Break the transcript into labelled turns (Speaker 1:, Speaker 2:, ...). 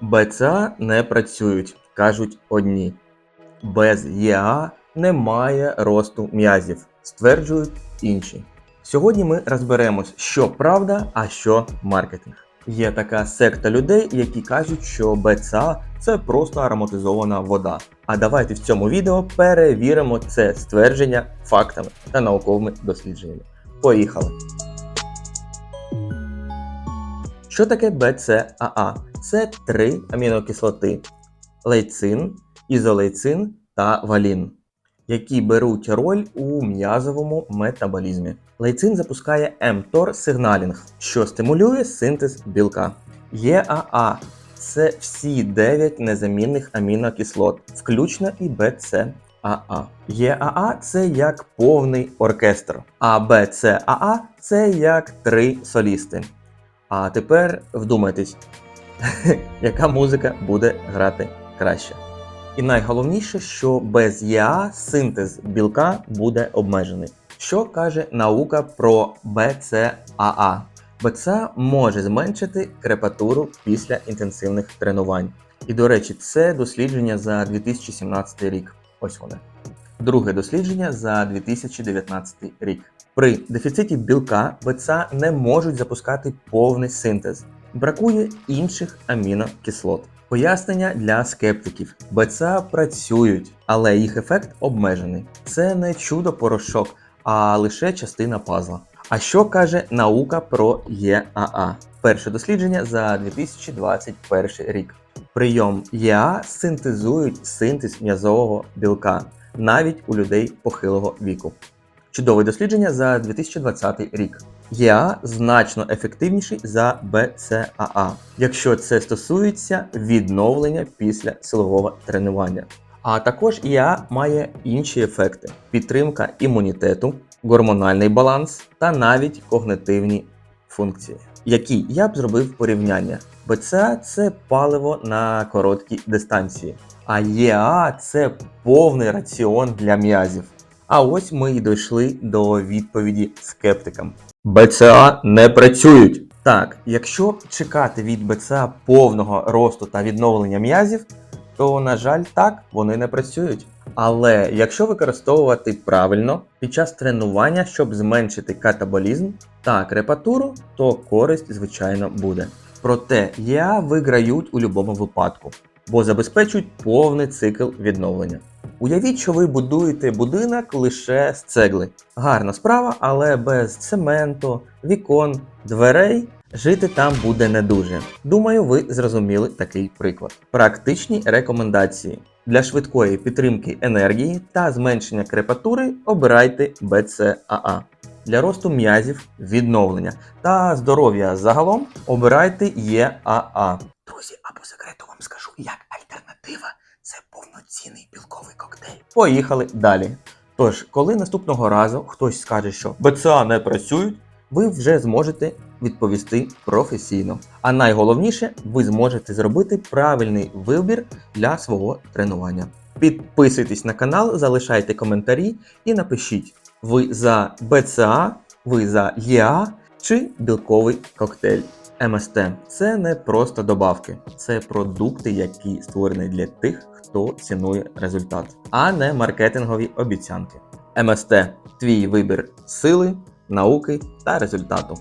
Speaker 1: БЦА не працюють, кажуть одні. Без ЄА немає росту м'язів, стверджують інші. Сьогодні ми розберемось, що правда, а що маркетинг. Є така секта людей, які кажуть, що БЦА це просто ароматизована вода. А давайте в цьому відео перевіримо це ствердження фактами та науковими дослідженнями. Поїхали! Що таке БЦАА? Це три амінокислоти: лейцин, ізолейцин та валін, які беруть роль у м'язовому метаболізмі. Лейцин запускає mTOR сигналінг, що стимулює синтез білка. ЄАА це всі 9 незамінних амінокислот, включно і БЦАА. ЄАА це як повний оркестр, а БЦАА це як три солісти. А тепер вдумайтесь, яка музика буде грати краще. І найголовніше, що без ЄА синтез білка буде обмежений. Що каже наука про БЦАА? БЦА може зменшити крепатуру після інтенсивних тренувань. І, до речі, це дослідження за 2017 рік. Ось вони. Друге дослідження за 2019 рік. При дефіциті білка БЦА не можуть запускати повний синтез. Бракує інших амінокислот. Пояснення для скептиків: БЦА працюють, але їх ефект обмежений. Це не чудо порошок, а лише частина пазла. А що каже наука про ЄАА? Перше дослідження за 2021 рік. Прийом ЄА синтезують синтез м'язового білка навіть у людей похилого віку. Чудове дослідження за 2020 рік. ЄА значно ефективніший за БЦАА, якщо це стосується відновлення після силового тренування. А також ЄА має інші ефекти: підтримка імунітету, гормональний баланс та навіть когнитивні функції, які я б зробив порівняння. БЦА це паливо на короткій дистанції, а ЄА це повний раціон для м'язів. А ось ми й дійшли до відповіді скептикам. БЦА не працюють. Так, якщо чекати від БЦА повного росту та відновлення м'язів, то, на жаль, так, вони не працюють. Але якщо використовувати правильно під час тренування, щоб зменшити катаболізм та крепатуру, то користь, звичайно, буде. Проте ЄА виграють у будь-якому випадку, бо забезпечують повний цикл відновлення. Уявіть, що ви будуєте будинок лише з цегли. Гарна справа, але без цементу, вікон, дверей жити там буде не дуже. Думаю, ви зрозуміли такий приклад. Практичні рекомендації. Для швидкої підтримки енергії та зменшення крепатури обирайте БЦАА. Для росту м'язів, відновлення та здоров'я загалом обирайте ЄАА. Друзі, а по секрету вам скажу, як альтернатива це повноцінний білковий коктейль. Поїхали далі. Тож, коли наступного разу хтось скаже, що БЦА не працюють, ви вже зможете відповісти професійно. А найголовніше, ви зможете зробити правильний вибір для свого тренування. Підписуйтесь на канал, залишайте коментарі і напишіть, ви за БЦА, ви за ЄА чи білковий коктейль. МСТ це не просто добавки, це продукти, які створені для тих, хто цінує результат, а не маркетингові обіцянки. МСТ твій вибір сили, науки та результату.